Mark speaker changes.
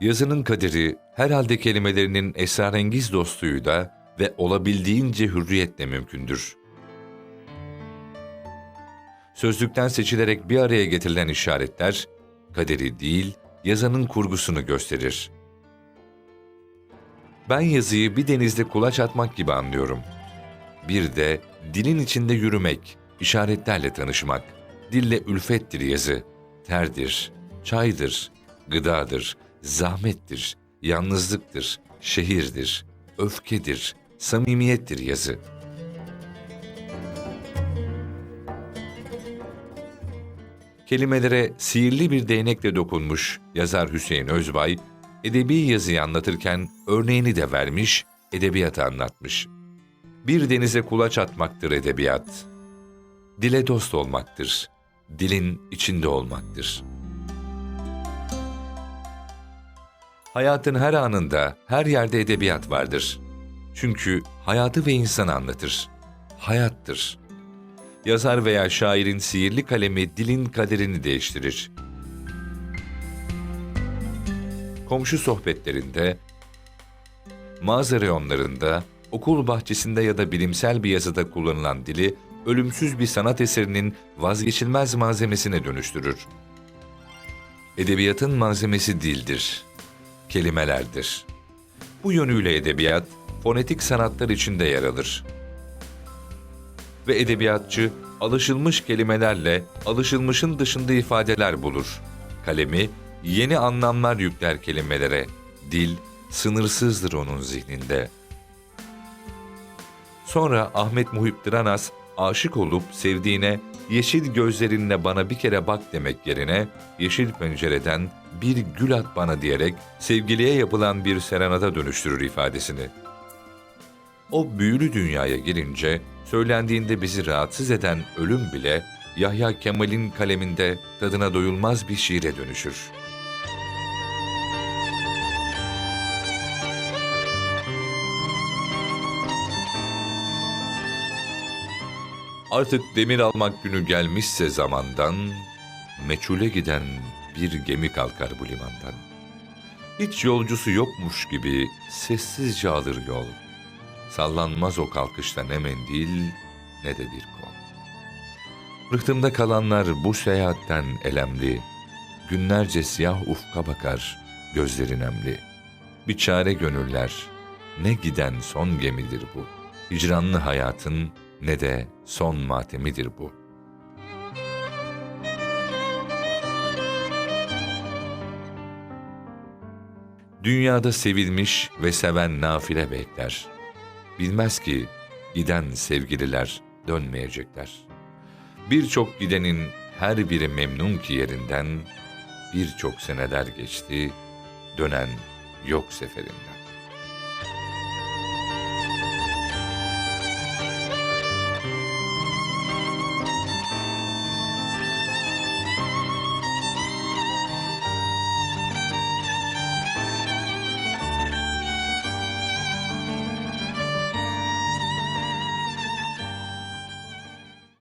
Speaker 1: Yazının kaderi herhalde kelimelerinin esrarengiz dostluğuyla ve olabildiğince hürriyetle mümkündür. Sözlükten seçilerek bir araya getirilen işaretler, kaderi değil, yazanın kurgusunu gösterir. Ben yazıyı bir denizde kulaç atmak gibi anlıyorum. Bir de dilin içinde yürümek, işaretlerle tanışmak. Dille ülfettir yazı, terdir, çaydır, gıdadır, zahmettir, yalnızlıktır, şehirdir, öfkedir, samimiyettir yazı. Kelimelere sihirli bir değnekle dokunmuş yazar Hüseyin Özbay, edebi yazıyı anlatırken örneğini de vermiş, edebiyatı anlatmış. Bir denize kulaç atmaktır edebiyat. Dile dost olmaktır. Dilin içinde olmaktır. Hayatın her anında, her yerde edebiyat vardır. Çünkü hayatı ve insanı anlatır. Hayattır. Yazar veya şairin sihirli kalemi dilin kaderini değiştirir. Komşu sohbetlerinde, mağaza reyonlarında, okul bahçesinde ya da bilimsel bir yazıda kullanılan dili ölümsüz bir sanat eserinin vazgeçilmez malzemesine dönüştürür. Edebiyatın malzemesi dildir, kelimelerdir. Bu yönüyle edebiyat, fonetik sanatlar içinde yer alır. Ve edebiyatçı, alışılmış kelimelerle alışılmışın dışında ifadeler bulur. Kalemi, yeni anlamlar yükler kelimelere. Dil, sınırsızdır onun zihninde.'' Sonra Ahmet Muhip Dranas aşık olup sevdiğine yeşil gözlerinle bana bir kere bak demek yerine yeşil pencereden bir gül at bana diyerek sevgiliye yapılan bir serenata dönüştürür ifadesini. O büyülü dünyaya girince söylendiğinde bizi rahatsız eden ölüm bile Yahya Kemal'in kaleminde tadına doyulmaz bir şiire dönüşür. Artık demir almak günü gelmişse zamandan, meçhule giden bir gemi kalkar bu limandan. Hiç yolcusu yokmuş gibi sessizce alır yol. Sallanmaz o kalkışta ne mendil ne de bir kol. Rıhtımda kalanlar bu seyahatten elemli, günlerce siyah ufka bakar, gözleri nemli. Bir çare gönüller, ne giden son gemidir bu. Hicranlı hayatın ne de son matemidir bu. Dünyada sevilmiş ve seven nafile bekler. Bilmez ki giden sevgililer dönmeyecekler. Birçok gidenin her biri memnun ki yerinden, birçok seneler geçti, dönen yok seferinden.